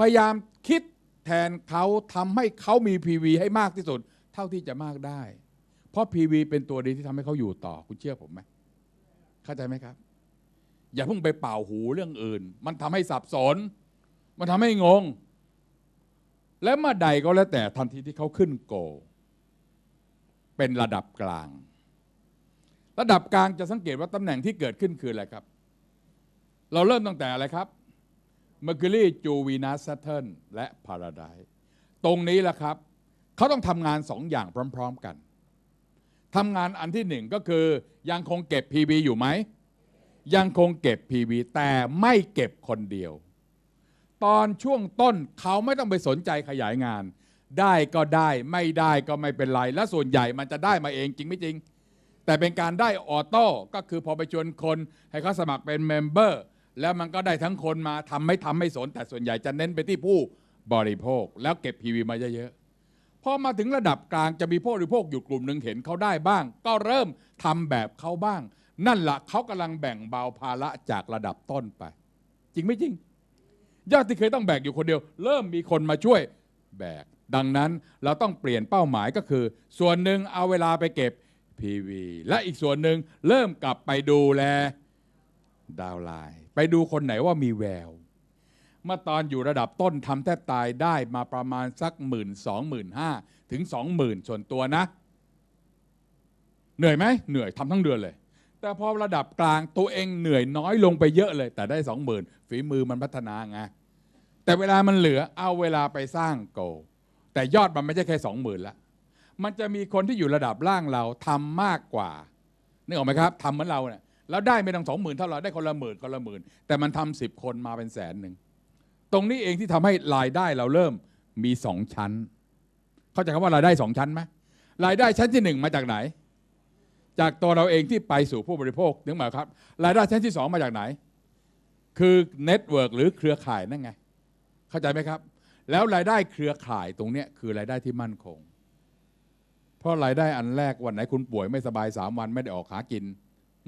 พยายามคิดแทนเขาทำให้เขามี PV ให้มากที่สุด เท่าที่จะมากได้ เพราะ PV เป็นตัวดีที่ทำให้เขาอยู่ต่อคุณเชื่อผมไหมเข้าใจไหมครับ อย่าเพิ่งไปเป่าหูเรื่องอื่น มันทำให้สับสน มันทำให้งง และเมื่อใดก็แล้วแต่ทันทีที่เขาขึ้นโก เป็นระดับกลาง ระดับกลางจะสังเกตว่าตำแหน่งที่เกิดขึ้นคืออะไรครับ เราเริ่มตั้งแต่อะไรครับ Mercury จูวีนัส Saturn และ Paradise ตรงนี้แหละครับ เขาต้องทำงานสองอย่างพร้อม ๆกันทำงานอันที่หนึ่งก็คือยังคงเก็บ PV อยู่ไหม ยังคงเก็บ PV แต่ไม่เก็บคนเดียว ตอนช่วงต้นเขาไม่ต้องไปสนใจขยายงาน ได้ก็ได้ไม่ได้ก็ไม่เป็นไร และส่วนใหญ่มันจะได้มาเองจริงไม่จริง แต่เป็นการได้ออโต้ก็คือพอไปชวนคนให้เขาสมัครเป็นเมมเบอร์ แล้วมันก็ได้ทั้งคนมาทำไม่ทำไม่สน แต่ส่วนใหญ่จะเน้นไปที่ผู้บริโภค แล้วเก็บ PV มาเยอะๆพอมาถึงระดับกลางจะมีผู้บริโภคอยู่กลุ่มหนึ่งเห็นเขาได้บ้าง ก็เริ่มทำแบบเขาบ้าง นั่นละเขากำลังแบ่งเบาภาระจากระดับต้นไป จริงไม่จริง ยอดที่เคยต้องแบกอยู่คนเดียว เริ่มมีคนมาช่วยแบก ดังนั้นเราต้องเปลี่ยนเป้าหมายก็คือ ส่วนหนึ่งเอาเวลาไปเก็บ PV และอีกส่วนหนึ่งเริ่มกลับไปดูแล ดาวไลน์ไปดูคนไหนว่ามีแวว เมื่อตอนอยู่ระดับต้นทำแทบตายได้มาประมาณสักหมื่นสองหมื่นห้าถึงสองหมื่นส่วนตัวนะ เหนื่อยไหมเหนื่อยทำทั้งเดือนเลย แต่พอระดับกลางตัวเองเหนื่อยน้อยลงไปเยอะเลย แต่ได้สองหมื่นฝีมือมันพัฒนาไงแต่เวลามันเหลือเอาเวลาไปสร้างโก แต่ยอดมันไม่ใช่แค่สองหมื่นละมันจะมีคนที่อยู่ระดับล่างเราทำมากกว่านึกออกไหมครับทำเหมือนเราเนี่ย แล้วได้ไม่ต้องสองหมื่นเท่าเราได้คนละหมื่นคนละหมื่นแต่มันทำสิบคนมาเป็นแสนหนึ่งตรงนี้เองที่ทำให้รายได้เราเริ่มมีสองชั้น เข้าใจคำว่ารายได้สองชั้นไหมรายได้ชั้นที่หนึ่งมาจากไหน จากตัวเราเองที่ไปสู่ผู้บริโภคนึกหมายครับ รายได้ชั้นที่สองมาจากไหน คือเน็ตเวิร์กหรือเครือข่ายนั่นไง เข้าใจไหมครับ แล้วรายได้เครือข่ายตรงเนี้ยคือรายได้ที่มั่นคง เพราะรายได้อันแรกวันไหนคุณป่วยไม่สบายสามวันไม่ได้ออกหากิน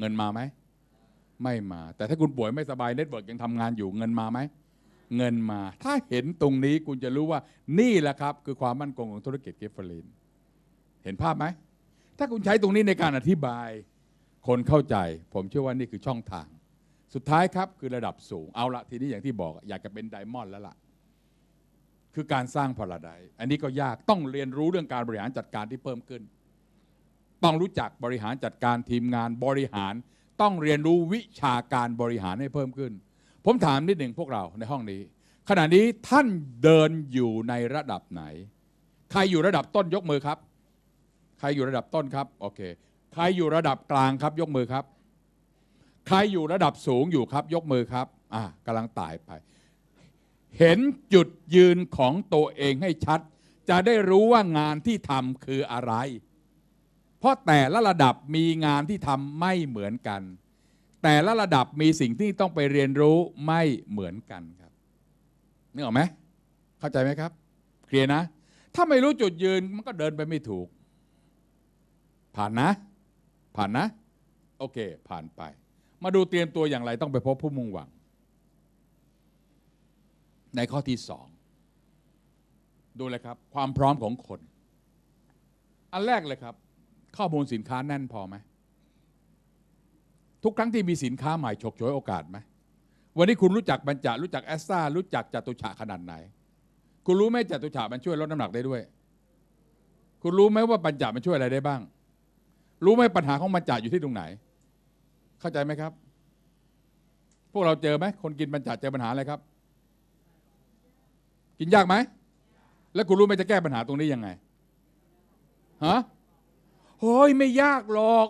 เงินมาไหม ไม่มา แต่ถ้าคุณป่วยไม่สบายเน็ตเวิร์กยังทำงานอยู่เงินมาไหม เงินมา ถ้าเห็นตรงนี้คุณจะรู้ว่านี่แหละครับ คือความมั่นคงของธุรกิจเกฟเฟอรินเห็นภาพไหม ถ้าคุณใช้ตรงนี้ในการอธิบาย คนเข้าใจ ผมเชื่อว่านี่คือช่องทาง สุดท้ายครับคือระดับสูง เอาละทีนี้อย่างที่บอกอยากจะเป็นไดมอนด์แล้วล่ะคือการสร้างพาราไดอันนี้ก็ยากต้องเรียนรู้เรื่องการบริหารจัดการที่เพิ่มขึ้น ต้องรู้จักบริหารจัดการทีมงานบริหาร ต้องเรียนรู้วิชาการบริหารให้เพิ่มขึ้น ผมถามนิดหนึ่งพวกเราในห้องนี้ ขณะนี้ท่านเดินอยู่ในระดับไหน ใครอยู่ระดับต้นยกมือครับ ใครอยู่ระดับต้นครับโอเคใครอยู่ระดับกลางครับยกมือครับ ใครอยู่ระดับสูงอยู่ครับ ยกมือครับอ่ากำลังตายไป เห็นจุดยืนของตัวเองให้ชัด จะได้รู้ว่างานที่ทำคืออะไร เพราะแต่ละระดับมีงานที่ทำไม่เหมือนกัน แต่ละระดับมีสิ่งที่ต้องไปเรียนรู้ไม่เหมือนกันครับนึกออกไหมเข้าใจไหมครับเคลียร์นะ ถ้าไม่รู้จุดยืนมันก็เดินไปไม่ถูก ผ่านนะ ผ่านนะ โอเค ผ่านไป มาดูเตรียมตัวอย่างไรต้องไปพบผู้มุ่งหวัง ในข้อที่สองดูเลยครับ ความพร้อมของคน อันแรกเลยครับ ข้อมูลสินค้าแน่นพอไหมทุกครั้งที่มีสินค้าใหม่ฉกฉวยโอกาสไหมวันนี้คุณรู้จักบรรจารู้จักแอสตารู้จักจตุฉะขนาดไหน คุณรู้ไหมจตุฉะมันช่วยลดน้ำหนักได้ด้วย คุณรู้ไหมว่าบรรจามันช่วยอะไรได้บ้าง รู้ไหมปัญหาของบรรจาอยู่ที่ตรงไหน เข้าใจไหมครับ พวกเราเจอไหมคนกินบรรจาเจอปัญหาอะไรครับ กินยากไหมแล้วคุณรู้ไหมจะแก้ปัญหาตรงนี้ยังไงฮะ เฮ้ยไม่ยากหรอก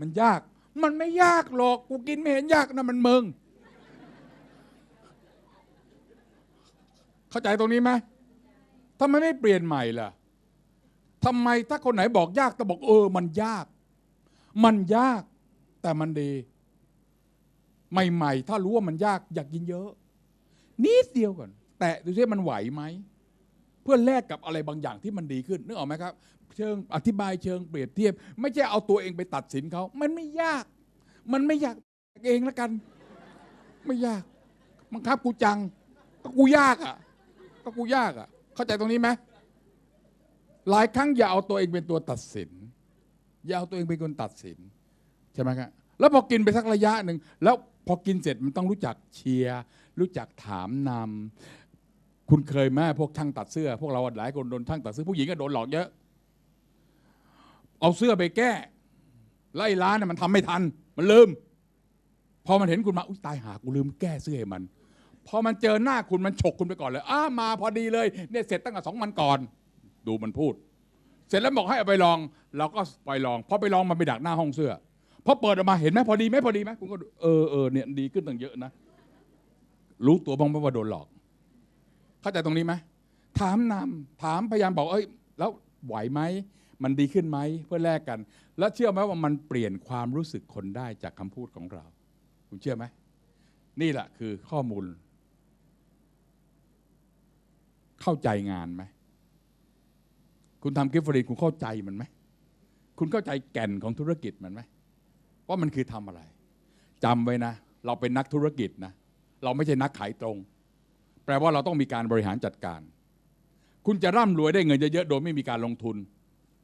มันยาก มันไม่ยากหรอก กูกินไม่เห็นยากนะมันมึง เข้าใจตรงนี้ไหมทำไมไม่เปลี่ยนใหม่ล่ะทำไมถ้าคนไหนบอกยากต้องบอกเออ มันยาก มันยากแต่มันดี ใหม่ๆ ถ้ารู้ว่ามันยากอยากกินเยอะ นิดเดียวก่อน แต่ดูซิมันไหวไหม เพื่อแลกกับอะไรบางอย่างที่มันดีขึ้น นึกออกไหมครับ เชิงอธิบายเชิงเปรียบเทียบ ไม่ใช่เอาตัวเองไปตัดสินเขามันไม่ยาก มันไม่ยากเองละกัน ไม่ยากบังคับกูจัง ก็กูยากอะ ก็กูยากอะ เข้าใจตรงนี้ไหมหลายครั้งอย่าเอาตัวเองเป็นตัวตัดสิน อย่าเอาตัวเองเป็นคนตัดสิน ใช่ไหมครับแล้วพอกินไปสักระยะหนึ่งแล้วพอกินเสร็จมันต้องรู้จักเชียร์รู้จักถามนำคุณเคยไหมพวกช่างตัดเสื้อ พวกเราหลายคนโดนช่างตัดเสื้อผู้หญิงก็โดนหลอกเยอะ เอาเสื้อไปแก้ ไล่ร้านน่ะมันทำไม่ทัน มันลืม พอมันเห็นคุณมาอุ้ยตายหากูลืมแก้เสื้อให้มัน พอมันเจอหน้าคุณมันฉกคุณไปก่อนเลยอ้ามาพอดีเลยเนี่ยเสร็จตั้งแต่สองวันก่อน ดูมันพูด เสร็จแล้วบอกให้เอาไปลอง เราก็ไปลองพอไปลองมันไปดักหน้าห้องเสื้อพอเปิดออกมาเห็นไหมพอดีไหมพอดีไหมคุณก็เออเออเนี่ยดีขึ้นตั้งเยอะนะ รู้ตัวบ้างไหมว่าโดนหลอก เข้าใจตรงนี้ไหมถามนำถามพยายามบอกเอ้ย แล้วไหวไหม มันดีขึ้นไหมเพื่อแลกกัน แล้วเชื่อไหมว่ามันเปลี่ยนความรู้สึกคนได้จากคำพูดของเรา คุณเชื่อไหมนี่แหละคือข้อมูล เข้าใจงานไหมคุณทำกิฟต์ฟรีนคุณเข้าใจมันไหมคุณเข้าใจแก่นของธุรกิจมันไหมว่ามันคือทำอะไรจำไว้นะ เราเป็นนักธุรกิจนะ เราไม่ใช่นักขายตรง แปลว่าเราต้องมีการบริหารจัดการ คุณจะร่ำรวยได้เงินเยอะๆโดยไม่มีการลงทุน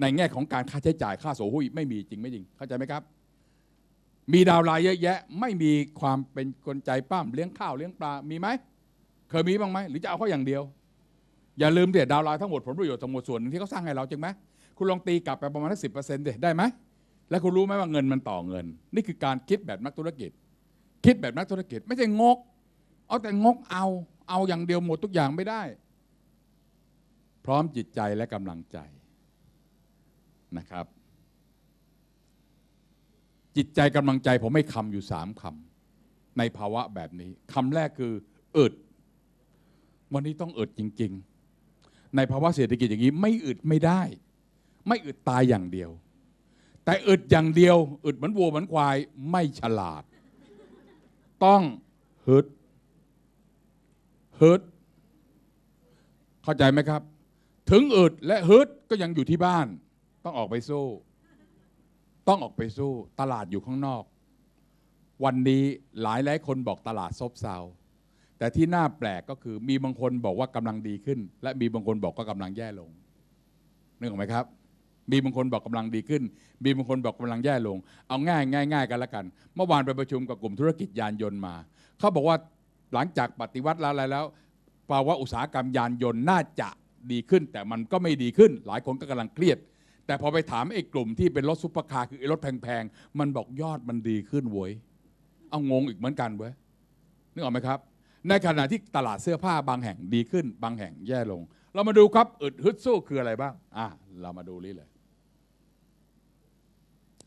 ในแง่ของการค่าใช้จ่ายค่าโสหุ้ยไม่มีจริงไม่จริง เข้าใจไหมครับ มีดาวไลน์เยอะแยะ ไม่มีความเป็นกลใจปั้มเลี้ยงข้าวเลี้ยงปลามีไหมเคยมีบ้างไหมหรือจะเอาเขาอย่างเดียว อย่าลืมเด็ดดาวไลน์ทั้งหมดผลประโยชน์ทั้งหมดส่วนที่เขาสร้างให้เราจริงไหมคุณลองตีกลับไปประมาณสิบเปอร์เซ็นต์ได้ไหมแล้วคุณรู้ไหมว่าเงินมันต่อเงิน นี่คือการคิดแบบนักธุรกิจ คิดแบบนักธุรกิจไม่ใช่งก เอาแต่งกเอาเอาอย่างเดียวหมดทุกอย่างไม่ได้ พร้อมจิตใจและกำลังใจ นะครับ จิตใจกำลังใจผมไม่คำอยู่สามคำในภาวะแบบนี้คำแรกคืออึดวันนี้ต้องอึดจริง ๆ ในภาวะเศรษฐกิจอย่างนี้ไม่อึดไม่ได้ ไม่อึดตายอย่างเดียว แต่อึดอย่างเดียวอึดเหมือนวัวเหมือนควายไม่ฉลาด ต้องฮึดฮึดเข้าใจไหมครับ ถึงอึดและฮึดก็ยังอยู่ที่บ้าน ต้องออกไปสู้ ต้องออกไปสู้ ตลาดอยู่ข้างนอก วันนี้หลายหลายคนบอกตลาดซบเซา แต่ที่น่าแปลกก็คือมีบางคนบอกว่ากำลังดีขึ้น และมีบางคนบอกก็กำลังแย่ลงนึกออกไหมครับ มีบางคนบอกกำลังดีขึ้น มีบางคนบอกกำลังแย่ลง เอาง่ายง่ายง่ายกันละกัน เมื่อวานไปประชุมกับกลุ่มธุรกิจยานยนต์มา เขาบอกว่าหลังจากปฏิวัติแล้วอะไรแล้วภาวะอุตสาหกรรมยานยนต์น่าจะดีขึ้น แต่มันก็ไม่ดีขึ้น หลายคนก็กำลังเครียด แต่พอไปถามไอ้กลุ่มที่เป็นรถซุปเปอร์คาร์คือไอ้รถแพงๆ มันบอกยอดมันดีขึ้นเว้ย เอางงอีกเหมือนกันเว้ย นึกออกไหมครับ ในขณะที่ตลาดเสื้อผ้าบางแห่งดีขึ้น บางแห่งแย่ลง เรามาดูครับอึดฮึดสู้คืออะไรบ้าง อะ เรามาดูนี่เลย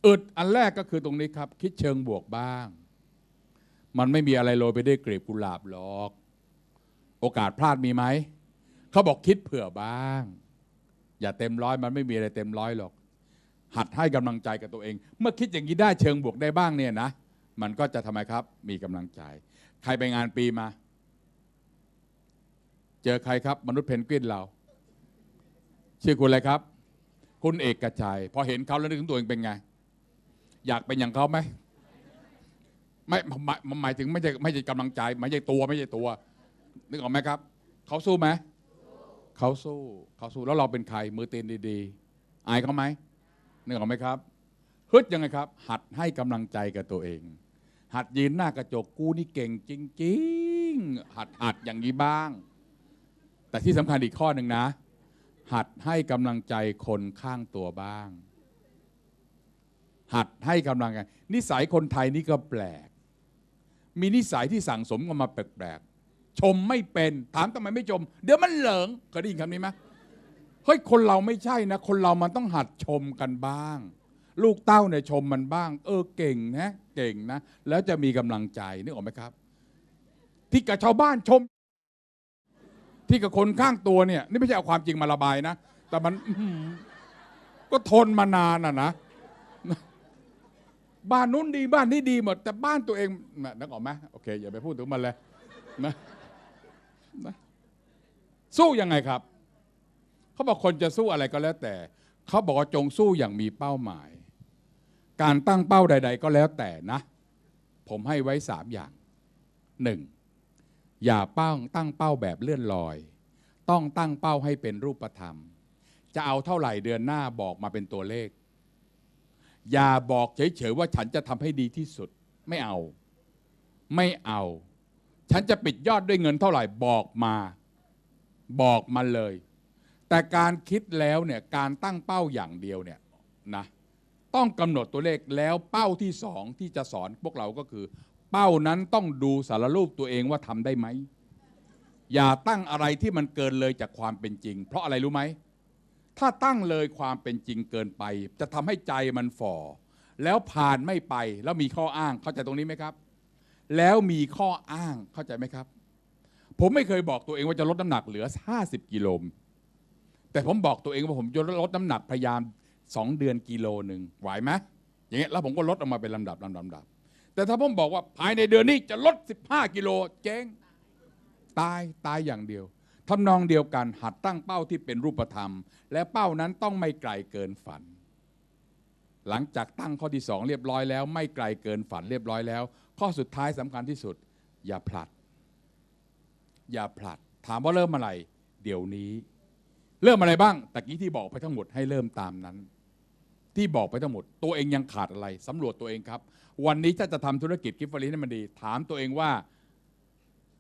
อึดอันแรกก็คือตรงนี้ครับ คิดเชิงบวกบ้าง มันไม่มีอะไรโรยไปด้วยกลีบกุหลาบหรอก โอกาสพลาดมีไหม เขาบอกคิดเผื่อบ้าง อย่าเต็มร้อยมันไม่มีอะไรเต็มร้อยหรอก หัดให้กำลังใจกับตัวเอง เมื่อคิดอย่างนี้ได้เชิงบวกได้บ้างเนี่ยนะมันก็จะทำไมครับ มีกำลังใจ ใครไปงานปีมา เจอใครครับ มนุษย์เพนกวินเรา ชื่อคุณอะไรครับ คุณเอกกระชัยพอเห็นเขาแล้วนึกถึงตัวเองเป็นไง อยากเป็นอย่างเขาไหมไม่หมายถึงไม่ใช่ไม่ใช่กำลังใจ ไม่ใช่ตัวไม่ใช่ตัวนึกออกไหมครับ เขาสู้ไหม เขาสู้เขาสู้แล้วเราเป็นใครมือเตีนดีๆ อายเขาไหมนึกออกไหมครับฮึดยังไงครับ หัดให้กำลังใจกับตัวเอง หัดยืนหน้ากระจกกูนี่เก่งจริงๆ หัดหัดอย่างนี้บ้าง แต่ที่สำคัญอีกข้อหนึ่งนะ หัดให้กำลังใจคนข้างตัวบ้าง หัดให้กำลังใจนิสัยคนไทยนี่ก็แปลก มีนิสัยที่สั่งสมกันมาแปลก ชมไม่เป็น ถามทำไมไม่ชม เดี๋ยวมันเหลิงเคยได้ยินคำนี้ไหมเฮ้ยคนเราไม่ใช่นะ คนเรามันต้องหัดชมกันบ้าง ลูกเต้าเนี่ยชมมันบ้าง เออเก่งนะเก่งนะ แล้วจะมีกำลังใจนึกออกไหมครับ ที่กับชาวบ้านชม ที่กับคนข้างตัวเนี่ย นี่ไม่ใช่เอาความจริงมาระบายนะ แต่มันก็ทนมานานอะนะบ้านนู้นดีบ้านนี้ดีหมด แต่บ้านตัวเองนะนึกออกไหมโอเคอย่าไปพูดถึงมันเลยนะ นะสู้ยังไงครับเขาบอกคนจะสู้อะไรก็แล้วแต่เขาบอกว่าจงสู้อย่างมีเป้าหมาย การตั้งเป้าใด ๆ ก็แล้วแต่นะ ผมให้ไว้สามอย่างหนึ่งอย่าเป้าตั้งเป้าแบบเลื่อนลอย ต้องตั้งเป้าให้เป็นรูปธรรม จะเอาเท่าไหร่เดือนหน้าบอกมาเป็นตัวเลข อย่าบอกเฉยๆว่าฉันจะทำให้ดีที่สุด ไม่เอา ไม่เอา ฉันจะปิดยอดด้วยเงินเท่าไหร่บอกมา บอกมาเลย แต่การคิดแล้วเนี่ยการตั้งเป้าอย่างเดียวเนี่ยนะต้องกำหนดตัวเลขแล้วเป้าที่สองที่จะสอนพวกเราก็คือ เป้านั้นต้องดูสารรูปตัวเองว่าทำได้ไหม อย่าตั้งอะไรที่มันเกินเลยจากความเป็นจริง เพราะอะไรรู้ไหม ถ้าตั้งเลยความเป็นจริงเกินไป จะทำให้ใจมันฝ่อ แล้วผ่านไม่ไปแล้วมีข้ออ้างเข้าใจตรงนี้ไหมครับ แล้วมีข้ออ้างเข้าใจไหมครับ ผมไม่เคยบอกตัวเองว่าจะลดน้ำหนักเหลือ 50 กิโลแต่ผมบอกตัวเองว่าผมจะลดน้ำหนักพยายาม 2 เดือนกิโลหนึ่งไหวไหมอย่างเงี้ยแล้วผมก็ลดออกมาเป็นลำดับลำดับลำดับ แต่ถ้าผมบอกว่าภายในเดือนนี้จะลด 15 กิโลเจ๊งตายตายอย่างเดียวทำนองเดียวกันหัดตั้งเป้าที่เป็นรูปธรรม และเป้านั้นต้องไม่ไกลเกินฝัน หลังจากตั้งข้อที่สองเรียบร้อยแล้ว ไม่ไกลเกินฝันเรียบร้อยแล้ว ข้อสุดท้ายสำคัญที่สุด อย่าผลัด อย่าผลัด ถามว่าเริ่มอะไร เดี๋ยวนี้ เริ่มอะไรบ้างตะกี้ที่บอกไปทั้งหมดให้เริ่มตามนั้น ที่บอกไปทั้งหมด ตัวเองยังขาดอะไรสำรวจตัวเองครับ วันนี้ถ้าจะทำธุรกิจกิฟต์ฟรีให้มันดี ถามตัวเองว่า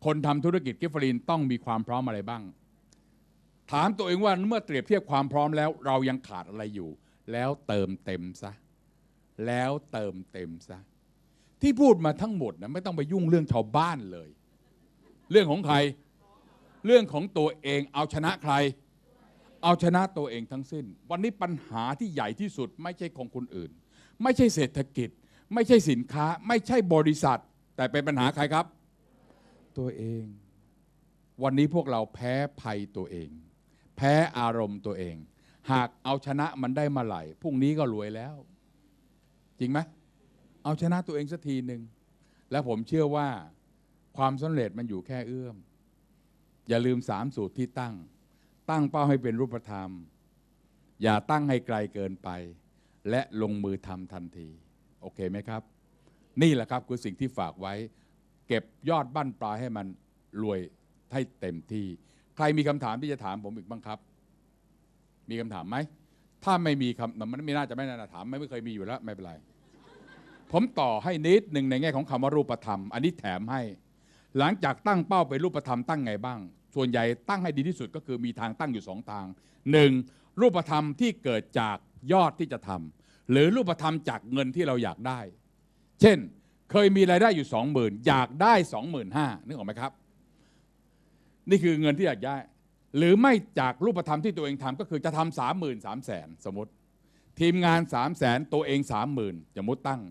คนทำธุรกิจกิฟต์ฟรีต้องมีความพร้อมอะไรบ้าง ถามตัวเองว่าเมื่อเปรียบเทียบความพร้อมแล้ว เรายังขาดอะไรอยู่ แล้วเติมเต็มซะแล้วเติมเต็มซะ ที่พูดมาทั้งหมดนะไม่ต้องไปยุ่งเรื่องชาวบ้านเลย เรื่องของใคร เรื่องของตัวเองเอาชนะใคร เอาชนะตัวเองทั้งสิ้น วันนี้ปัญหาที่ใหญ่ที่สุดไม่ใช่ของคนอื่น ไม่ใช่เศรษฐกิจ ไม่ใช่สินค้า ไม่ใช่บริษัท แต่เป็นปัญหาใครครับ ตัวเอง วันนี้พวกเราแพ้ภัยตัวเอง แพ้อารมณ์ตัวเอง หากเอาชนะมันได้มาไหร่พรุ่งนี้ก็รวยแล้ว จริงไหม เอาชนะตัวเองสักทีหนึ่งแล้วผมเชื่อว่าความสำเร็จมันอยู่แค่เอื้อม อย่าลืมสามสูตรที่ตั้ง ตั้งเป้าให้เป็นรูปธรรม อย่าตั้งให้ไกลเกินไป และลงมือทำทันที โอเคไหมครับ นี่แหละครับคือสิ่งที่ฝากไว้ เก็บยอดบั้นปลายให้มันรวยให้เต็มที่ ใครมีคำถามที่จะถามผมอีกบ้างครับ มีคำถามไหม ถ้าไม่มีคำมันไม่น่าจะไม่น่าถาม ไม่เคยมีอยู่แล้วไม่เป็นไร ผมต่อให้นิดหนึ่งในแง่ของคำว่ารูปธรรม อันนี้แถมให้ หลังจากตั้งเป้าเป็นรูปธรรมตั้งไงบ้าง ส่วนใหญ่ตั้งให้ดีที่สุดก็คือมีทางตั้งอยู่สองทางหนึ่งรูปธรรมที่เกิดจากยอดที่จะทำหรือรูปธรรมจากเงินที่เราอยากได้ เช่น เคยมีรายได้อยู่สองหมื่นอยากได้สองหมื่นห้านึกออกไหมครับ นี่คือเงินที่อยากได้ หรือไม่จากรูปธรรมที่ตัวเองทำก็คือจะทำสามหมื่นสามแสนสมมติ ทีมงานสามแสนตัวเองสามหมื่นสมมติตั้ง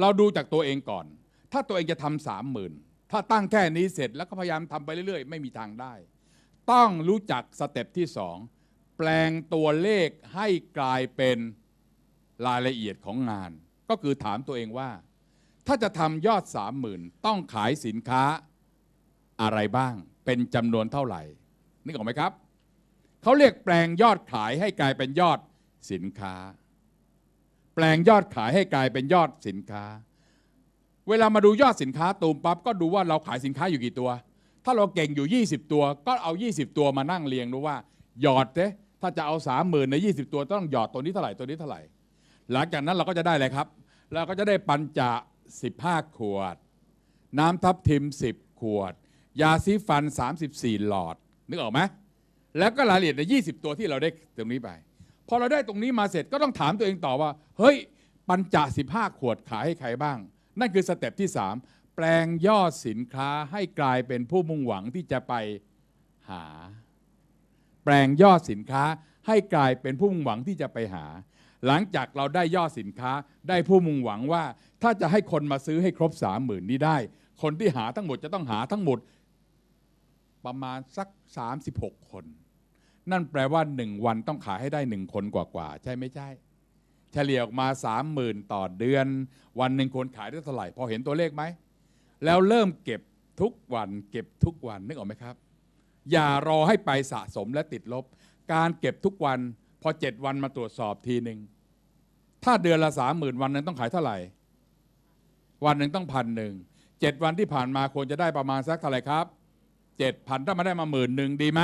เราดูจากตัวเองก่อน ถ้าตัวเองจะทำสามหมื่นถ้าตั้งแค่นี้เสร็จแล้วก็พยายามทำไปเรื่อยๆ ไม่มีทางได้ ต้องรู้จักสเต็ปที่สองแปลงตัวเลขให้กลายเป็นรายละเอียดของงาน ก็คือถามตัวเองว่า ถ้าจะทำยอดสามหมื่นต้องขายสินค้าอะไรบ้าง เป็นจำนวนเท่าไหร่นึกออกไหมครับเขาเรียกแปลงยอดขายให้กลายเป็นยอดสินค้า แปลงยอดขายให้กลายเป็นยอดสินค้า เวลามาดูยอดสินค้าตูมปั๊บก็ดูว่าเราขายสินค้าอยู่กี่ตัว ถ้าเราเก่งอยู่ 20 ตัว ก็เอา 20 ตัวมานั่งเรียงดูว่า หยอดเด้ถ้าจะเอาสามหมื่นใน 20 ตัวต้องหยอดตัวนี้เท่าไหร่ตัวนี้เท่าไหร่ หลังจากนั้นเราก็จะได้เลยครับเราก็จะได้ปัญจะ 15 ขวด น้ำทับทิม 10 ขวด ยาซีฟัน 34 หลอด นึกออกไหมแล้วก็รายละเอียดใน 20 ตัวที่เราได้ตรงนี้ไป พอเราได้ตรงนี้มาเสร็จก็ต้องถามตัวเองต่อว่า เฮ้ย ปัญจ15ขวดขายให้ใครบ้าง นั่นคือสเต็ปที่ 3 แปลงยอดสินค้าให้กลายเป็นผู้มุ่งหวังที่จะไปหา แปลงยอดสินค้าให้กลายเป็นผู้มุ่งหวังที่จะไปหา หลังจากเราได้ยอดสินค้าได้ผู้มุ่งหวังว่า ถ้าจะให้คนมาซื้อให้ครบสามหมื่นนี้ได้ คนที่หาทั้งหมดจะต้องหาทั้งหมดประมาณสัก 36 คน นั่นแปลว่าหนึ่งวันต้องขายให้ได้หนึ่งคนกว่าๆใช่ไม่ใช่ เฉลี่ยออกมาสามหมื่นต่อเดือน วันหนึ่งคนขายได้เท่าไหร่ พอเห็นตัวเลขไหม แล้วเริ่มเก็บทุกวันเก็บทุกวันนึกออกไหมครับ อย่ารอให้ไปสะสมและติดลบ การเก็บทุกวัน พอเจ็ดวันมาตรวจสอบทีหนึ่งถ้าเดือนละสามหมื่นวันนึงต้องขายเท่าไหร่ วันหนึ่งต้องพันหนึ่งเจ็ดวันที่ผ่านมาควรจะได้ประมาณสักเท่าไหร่ครับเจ็ดพันถ้ามาได้มาหมื่นหนึ่งดีไหม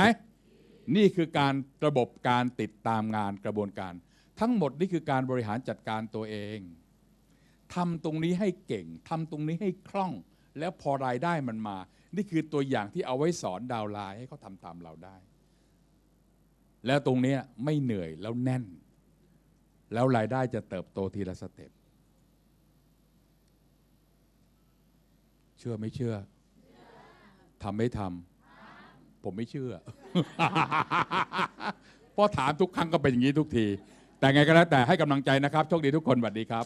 นี่คือการระบบการติดตามงานกระบวนการ ทั้งหมดนี่คือการบริหารจัดการตัวเองทำตรงนี้ให้เก่งทำตรงนี้ให้คล่อง แล้วพอรายได้มันมา นี่คือตัวอย่างที่เอาไว้สอนดาวไลน์ให้เขาทำตามเราได้ แล้วตรงนี้ไม่เหนื่อยแล้วแน่น แล้วรายได้จะเติบโตทีละสเต็ปเชื่อไม่เชื่อทำไม่ทำ ผมไม่เชื่อ เพราะถามทุกครั้งก็เป็นอย่างนี้ทุกที แต่ไงก็แล้วแต่ให้กำลังใจนะครับ โชคดีทุกคนสวัสดีครับ